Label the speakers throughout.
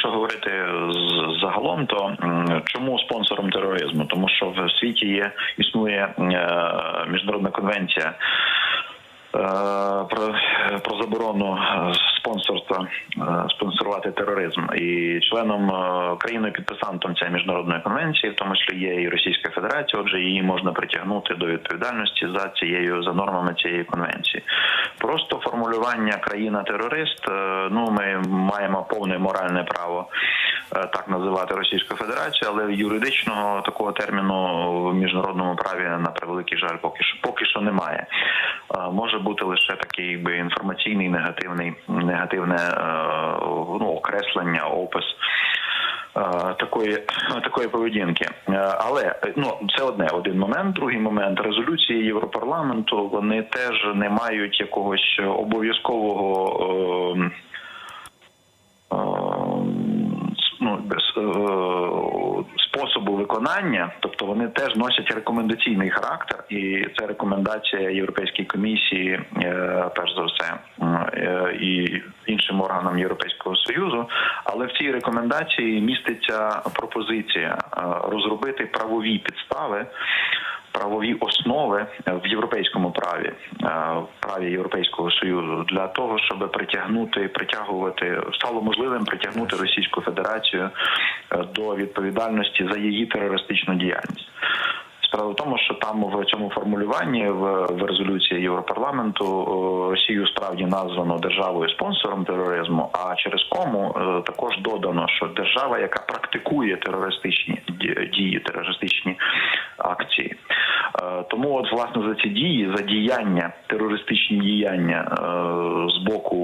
Speaker 1: якщо говорити загалом, то чому спонсором тероризму? Тому що в світі є існує е, міжнародна конвенція. е, Про, про заборону е, спонсорства е, спонсорувати тероризм і членом е, країною підписантом цієї міжнародної конвенції, в тому числі є і Російська Федерація. Отже, її можна притягнути до відповідальності за цією за нормами цієї конвенції. Просто формулювання країна-терорист. е, Ну ми маємо повне моральне право так називати Російську Федерацію, але юридичного такого терміну в міжнародному праві на превеликий жаль поки що поки що немає. Е, Може бути лише такий якби інформаційний негативний негативне е, ну, окреслення, опис. е, Такої такої поведінки, Е, але е, ну це одне один момент. Другий момент резолюції Європарламенту вони теж не мають якогось обов'язкового е, е, ну, без, е, способу виконання, тобто вони теж носять рекомендаційний характер, і це рекомендація Європейської комісії, е, перш за все, е, і іншим органам Європейського союзу. Але в цій рекомендації міститься пропозиція е, розробити правові підстави правові основи в європейському праві, е, в праві Європейського союзу для того, щоб притягнути, притягувати стало можливим притягнути Російську Федерацію е, до відповідальності за її терористичну діяльність. Справа в тому, що там в цьому формулюванні в, в резолюції Європарламенту е, Росію справді названо державою спонсором тероризму. А через кому е, також додано, що держава, яка практикує терористичні ді- дії, терористичні акції. Тому, от власне за ці дії, за діяння, терористичні діяння е, з боку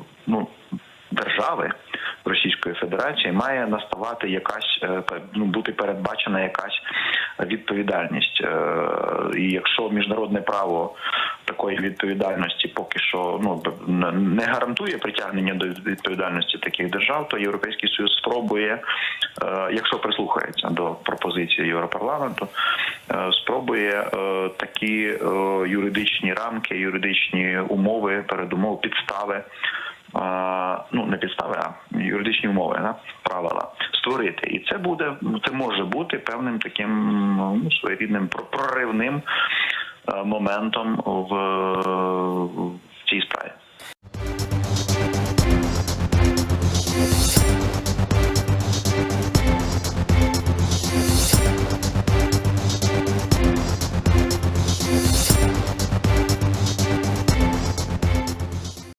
Speaker 1: е, ну держави Російської Федерації має наставати якась е, ну, бути передбачена якась відповідальність. І якщо міжнародне право такої відповідальності поки що ну не гарантує притягнення до відповідальності таких держав, то Європейський Союз спробує, якщо прислухається до пропозиції Європарламенту, спробує е, такі е, юридичні рамки, юридичні умови, передумови, підстави ну не підстави, а юридичні умови, да, правила створити. І це буде, це може бути певним таким ну, своєрідним про- проривним е, моментом в.